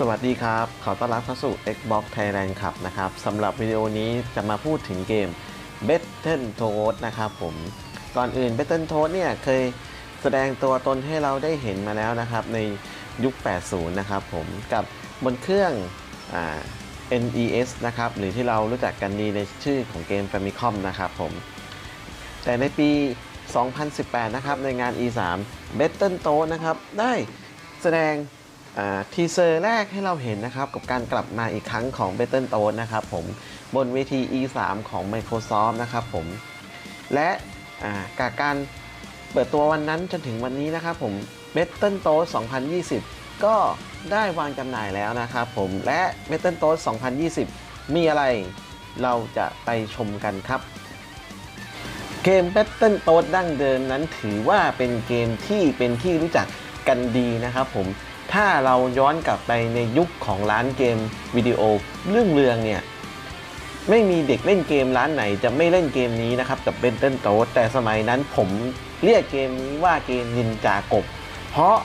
สวัสดีครับ ขอต้อนรับเข้าสู่ Xbox Thailand ครับนะครับสำหรับวิดีโอนี้จะมาพูดถึงเกม Battletoads นะครับผม ก่อนอื่น Battletoads เนี่ยเคยแสดงตัวตนให้เราได้เห็นมาแล้วนะครับในยุค 80 นะครับผมกับบนเครื่องอ NES นะครับหรือที่เรารู้จักกันดีในชื่อของเกม Famicom นะครับผม แต่ในปี 2018 นะครับในงาน E3 Battletoads นะครับได้แสดง ทีเซอร์แรกให้เราเห็นนะครับ กับการกลับมาอีกครั้งของ b a t t l e t o a d นะครับผมบนเวที E3 ของ Microsoft นะครับผม และอ่ากับการเปิดตัววันนั้นจนถึงวันนี้นะครับผม b a t t l e t o a d 2020 ก็ได้วางจำหน่ายแล้วนะครับผม และ b a t t l e t o a d 2020 มีอะไรเราจะไปชมกันครับ เกม b a t t l e t o a d ดั้งเดิมนั้นถือว่าเป็นเกมที่เป็นที่รู้จักกันดีนะครับผม ถ้าเราย้อนกลับไปในยุคของร้านเกมวิดีโอเรื่องเรืองเนี่ยไม่มีเด็กเล่นเกมร้านไหนจะไม่เล่นเกมนี้นะครับกับ Battletoads แต่สมัยนั้นผมเรียกเกมนี้ว่าเกมนินจากบ เพราะ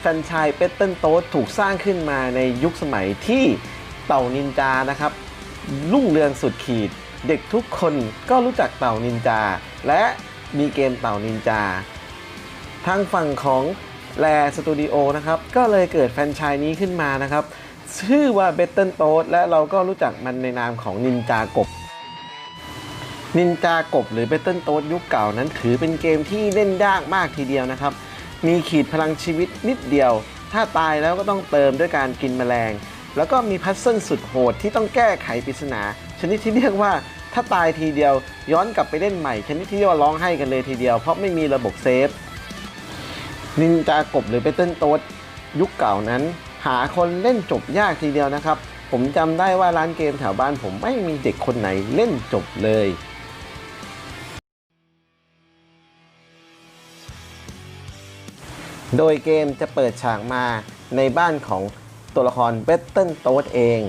แฟรนไชาย Battletoads ถูกสร้างขึ้นมาในยุคสมัยที่เต่านินจานะครับรุ่งเรืองสุดขีด เด็กทุกคนก็รู้จักเต่านินจา และมีเกมเต่านินจา ทางฝั่งของ แลสตูดิโอนะครับก็เลยเกิดแฟรนไชายนี้ขึ้นมานะครับ ชื่อว่า Battletoads และเราก็รู้จักมันในนามของนินจากบนินจากบหรือ Battletoads ยุคเก่านั้นถือเป็นเกมที่เล่นยากมากทีเดียวนะครับ มีขีดพลังชีวิตนิดเดียว ถ้าตายแล้วก็ต้องเติมด้วยการกินแมลง แล้วก็มีพัซเซิลสุดโหดที่ต้องแก้ไขปริศนา ชนิดที่เรียกว่าถ้าตายทีเดียวย้อนกลับไปเล่นใหม่ ชนิดที่ว่าร้องไห้กันเลยทีเดียว เพราะไม่มีระบบเซฟ นินจากบหรือ Battletoads ยุคเก่านั้น หาคนเล่นจบยากทีเดียวนะครับ ผมจำได้ว่าร้านเกมแถวบ้านผมไม่มีเด็กคนไหนเล่นจบเลยโดยเกมจะเปิดฉากมาในบ้านของตัวละคร Battletoads เอง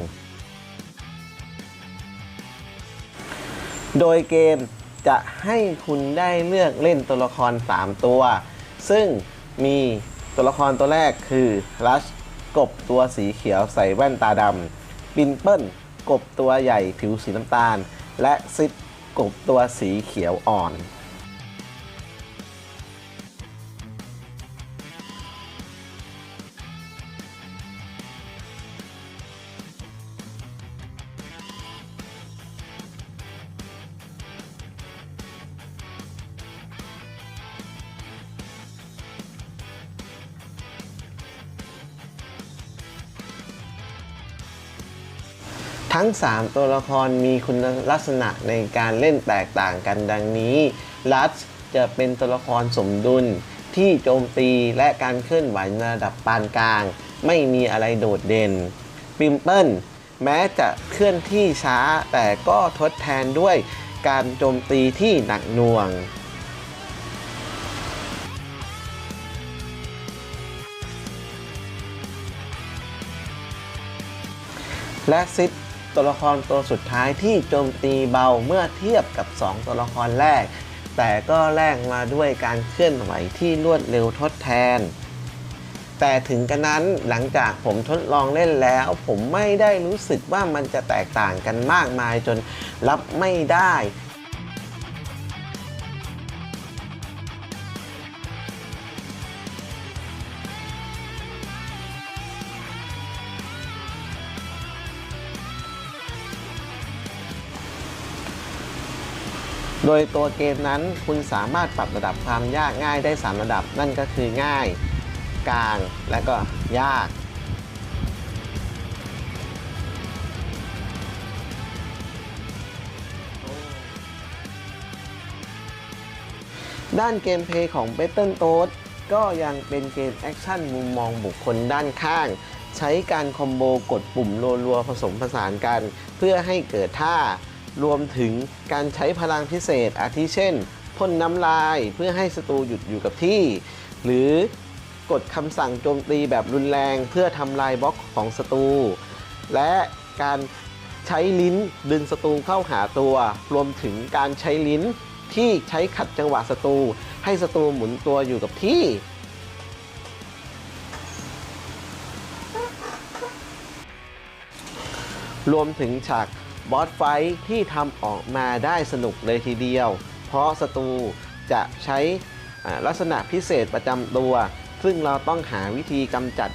โดยเกมจะให้คุณได้เลือกเล่นตัวละคร 3 ตัว ซึ่ง มีตัวละครตัวแรกคือรัชกบตัวสีเขียวใส่แว่นตาดำปินเปิลกบตัวใหญ่ผิวสีน้ำตาล และซิดกบตัวสีเขียวอ่อน ทั้ง 3 ตัวละครมีคุณลักษณะในการเล่นแตกต่างกันดังนี้ลัสจะเป็นตัวละครสมดุลที่โจมตีและการเคลื่อนไหวในระดับปานกลาง ไม่มีอะไรโดดเด่นปิมเปิลแม้จะเคลื่อนที่ช้าแต่ก็ทดแทนด้วยการโจมตีที่หนักหน่วง และซิด ตัวละครตัวสุดท้ายที่โจมตีเบาเมื่อเทียบกับ 2 ตัวละครแรก แต่ก็แลกมาด้วยการเคลื่อนไหวที่รวดเร็วทดแทน แต่ถึงกระนั้นหลังจากผมทดลองเล่นแล้ว ผมไม่ได้รู้สึกว่ามันจะแตกต่างกันมากมายจนรับไม่ได้ โดยตัวเกมนั้นคุณสามารถปรับระดับความยากง่ายได้ 3 ระดับ นั่นก็คือง่าย กลาง และก็ยาก ด้านเกมเพย์ของ Battletoads ก็ยังเป็นเกมแอคชั่นมุมมองบุคคลด้านข้าง ใช้การคอมโบกดปุ่มรัวๆผสมผสานกัน เพื่อให้เกิดท่า รวมถึงการใช้พลังพิเศษ อาทิเช่นพ่นน้ำลายเพื่อให้ศัตรูหยุดอยู่กับที่ หรือกดคำสั่งโจมตีแบบรุนแรงเพื่อทำลายบล็อกของศัตรู และการใช้ลิ้นดึงศัตรูเข้าหาตัว รวมถึงการใช้ลิ้นที่ใช้ขัดจังหวะศัตรูให้ศัตรูหมุนตัวอยู่กับที่ รวมถึงฉาก บอสไฟท์ที่ทำออกมาได้สนุกเลยทีเดียว เพราะศัตรูจะใช้ลักษณะพิเศษประจำตัว ซึ่งเราต้องหาวิธีกำจัด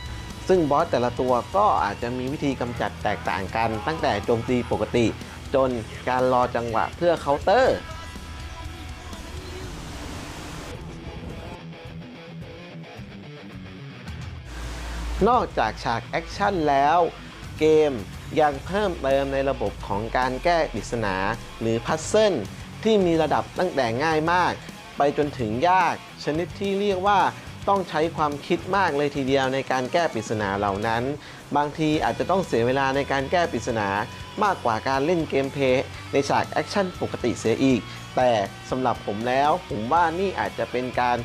ซึ่งบอสแต่ละตัวก็อาจจะมีวิธีกำจัดแตกต่างกัน ตั้งแต่โจมตีปกติ จนการรอจังหวะเพื่อเคาน์เตอร์นอกจากฉากแอคชั่นแล้ว เกม ยังเพิ่มเติมในระบบของการแก้ปริศนา หรือพัซเซิลที่มีระดับตั้งแต่ง่ายมาก ไปจนถึงยาก ชนิดที่เรียกว่าต้องใช้ความคิดมากเลยทีเดียวในการแก้ปริศนาเหล่านั้น บางทีอาจจะต้องเสียเวลาในการแก้ปริศนามากกว่าการเล่นเกมเพลย์ในฉากแอคชั่นปกติเสียอีก แต่สำหรับผมแล้ว ผมว่านี่อาจจะเป็นการ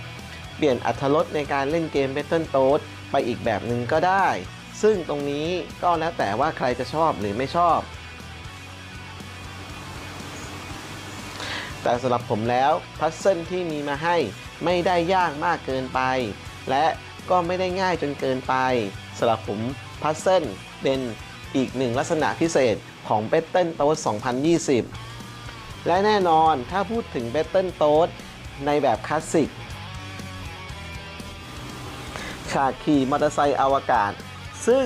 เปลี่ยนอัธรสในการเล่นเกม Battle t o a d ไปอีกแบบหนึ่งก็ได้ ซึ่งตรงนี้ก็แล้วแต่ว่าใครจะชอบหรือไม่ชอบ แต่สำหรับผมแล้วพัซเซิลที่มีมาให้ไม่ได้ยากมากเกินไป และก็ไม่ได้ง่ายจนเกินไปสำหรับผมพัซเซิลเป็นอีกหนึ่งลักษณะพิเศษของ Battletoads 2020 และแน่นอนถ้าพูดถึง Battletoads ในแบบคลาสสิก ฉากขี่มอเตอร์ไซค์อวกาศ ซึ่ง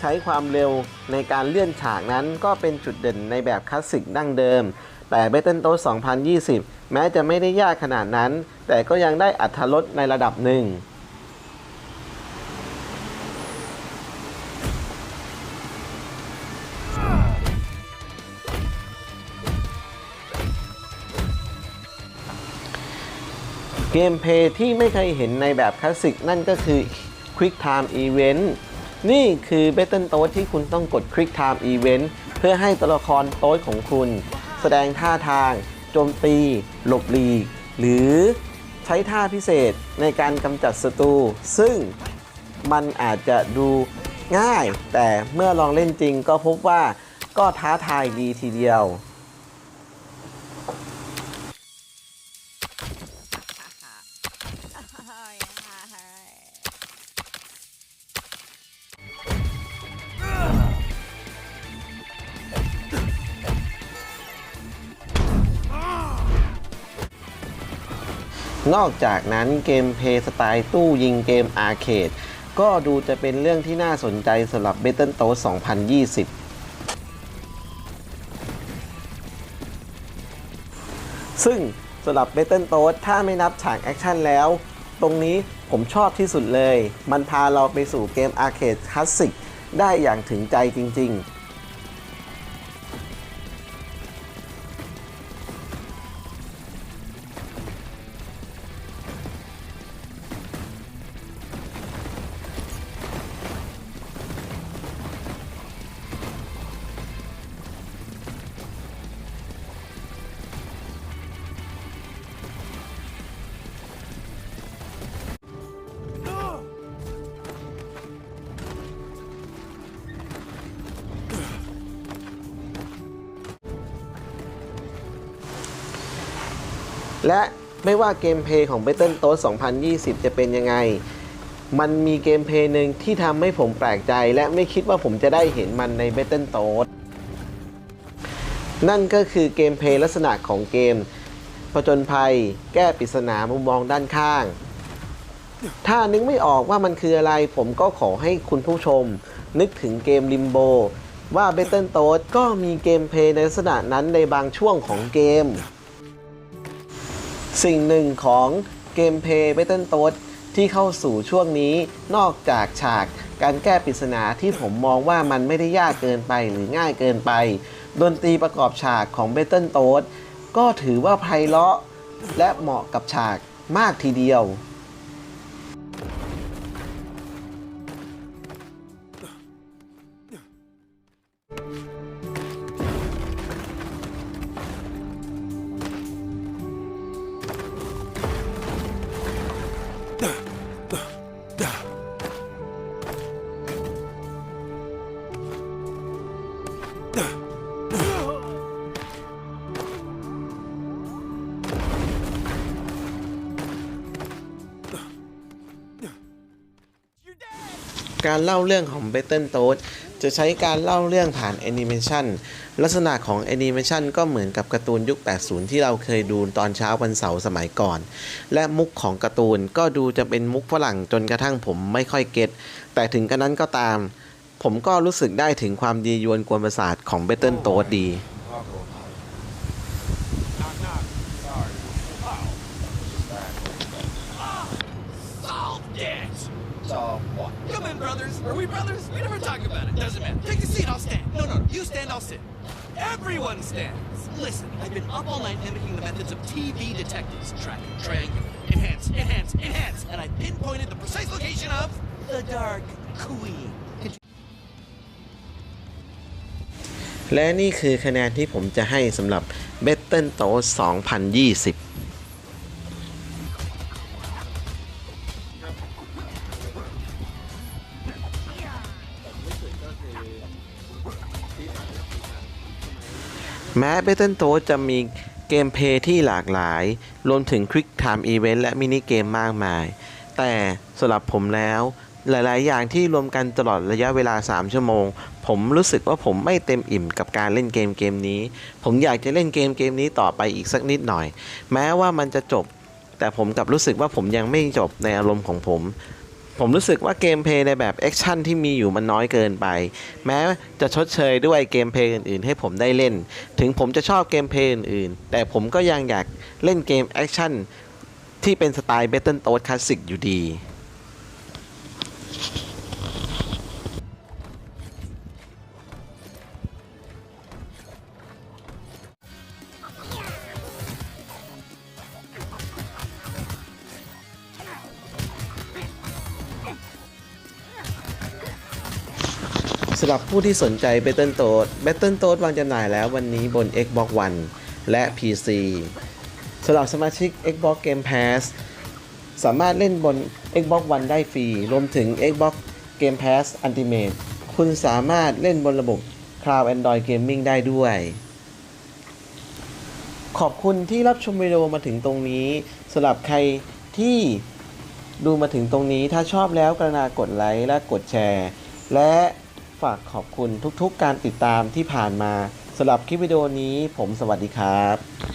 ใช้ความเร็วในการเลื่อนฉากนั้นก็เป็นจุดเด่นในแบบคลาสสิกดั้งเดิม แต่ b a t t l e t o a d 2020 แม้จะไม่ได้ยากขนาดนั้น แต่ก็ยังได้อัตรสในระดับหนึ่งเกมเพย์ที่ไม่เคยเห็นในแบบคลาสสิกนั่นก็คือ Quick Time Event นี่คือ Battle t o a d ที่คุณต้องกด Quick Time Event เพื่อให้ตัวละครโต๊ดของคุณ แสดงท่าทาง โจมตี หลบหลีก หรือใช้ท่าพิเศษในการกำจัดศัตรูซึ่งมันอาจจะดูง่าย แต่เมื่อลองเล่นจริงก็พบว่าก็ท้าทายดีทีเดียว นอกจากนั้นเกมเพย์สไตล์ตู้ยิงเกมอาร์เคดก็ดูจะเป็นเรื่องที่น่าสนใจสำหรับ Battletoads 2020ซึ่งสำหรับ Battletoads ถ้าไม่นับฉากแอคชั่นแล้ว ตรงนี้ผมชอบที่สุดเลย มันพาเราไปสู่เกมอาร์เคดคลาสสิกได้อย่างถึงใจจริง และไม่ว่าเกมเพย์ของ Battletoads 2020 จะเป็นยังไง มันมีเกมเพย์หนึ่งที่ทำให้ผมแปลกใจ และไม่คิดว่าผมจะได้เห็นมันใน Battletoads นั่นก็คือเกมเพย์ลักษณะของเกมผจญภัย แก้ปริศนามุมมองด้านข้าง ถ้านึกไม่ออกว่ามันคืออะไร ผมก็ขอให้คุณผู้ชม นึกถึงเกม Limbo ว่า Battletoads ก็มีเกมเพย์ในลักษณะนั้นในบางช่วงของเกม สิ่งหนึ่งของเกมเพย์เบตเทนโต้ที่เข้าสู่ช่วงนี้นอกจากฉากการแก้ปริศนาที่ผมมองว่ามันไม่ได้ยากเกินไปหรือง่ายเกินไป ดนตรีประกอบฉากของเบตเทนโต้ก็ถือว่าไพเราะและเหมาะกับฉากมากทีเดียว การเล่าเรื่องของ b a t t l e t o a d จะใช้การเล่าเรื่องผ่านแอนิเมชันลักษณะของแอนิเมชันก็เหมือนกับการ์ตูนยุค 80 ที่เราเคยดูตอนเช้าวันเสาร์สมัยก่อน และมุกของการ์ตูนก็ดูจะเป็นมุกฝรั่งจนกระทั่งผมไม่ค่อยเก็ตแต่ถึงกระนั้นก็ตาม ผมก็รู้สึกได้ถึงความดียวนกวนประสาทของ b a t t l e t o a d ดี we brothers? We never talk about it. Doesn't matter. Take a seat. I'll stand. No, no. You stand. I'll sit. Everyone stands. Listen, I've been up all night mimicking the methods of TV detectives. Track, triangle, enhance, enhance, enhance. And I pinpointed the precise location of the Dark Queen. และนี่คือคะแนนที่ผมจะให้สำหรับ b a t t l e t o 2020 แม้ b a t t l e t o a d จะมีเกมเพลย์ที่หลากหลาย รวมถึง Quick Time Event และมินิเกมมากมาย แต่สำหรับผมแล้ว หลาย ๆ อย่างที่รวมกันตลอดระยะเวลา 3 ชั่วโมง ผมรู้สึกว่าผมไม่เต็มอิ่มกับการเล่นเกมเกมนี้ ผมอยากจะเล่นเกมเกมนี้ต่อไปอีกสักนิดหน่อย แม้ว่ามันจะจบ แต่ผมกลับรู้สึกว่าผมยังไม่จบในอารมณ์ของผม ผมรู้สึกว่าเกมเพลย์ในแบบแอคชั่นที่มีอยู่มันน้อยเกินไป แม้จะชดเชยด้วยเกมเพลย์อื่นๆ ให้ผมได้เล่น ถึงผมจะชอบเกมเพลย์อื่นๆ แต่ผมก็ยังอยากเล่นเกมแอคชั่นที่เป็นสไตล์ Battletoads Classic อยู่ดี สำหรับผู้ที่สนใจ Battletoad Battletoad วางจำหน่ายแล้ววันนี้บน Xbox One และ PC สำหรับสมาชิก Xbox Game Pass สามารถเล่นบน Xbox One ได้ฟรี รวมถึง Xbox Game Pass Ultimate คุณสามารถเล่นบนระบบ Cloud Android Gaming ได้ด้วย ขอบคุณที่รับชมวิดีโอมาถึงตรงนี้สำหรับใครที่ดูมาถึงตรงนี้ถ้าชอบแล้วกรุณากดไลค์และกดแชร์ และ ฝากขอบคุณทุกๆการติดตามที่ผ่านมาสำหรับคลิปวิดีโอนี้ผมสวัสดีครับ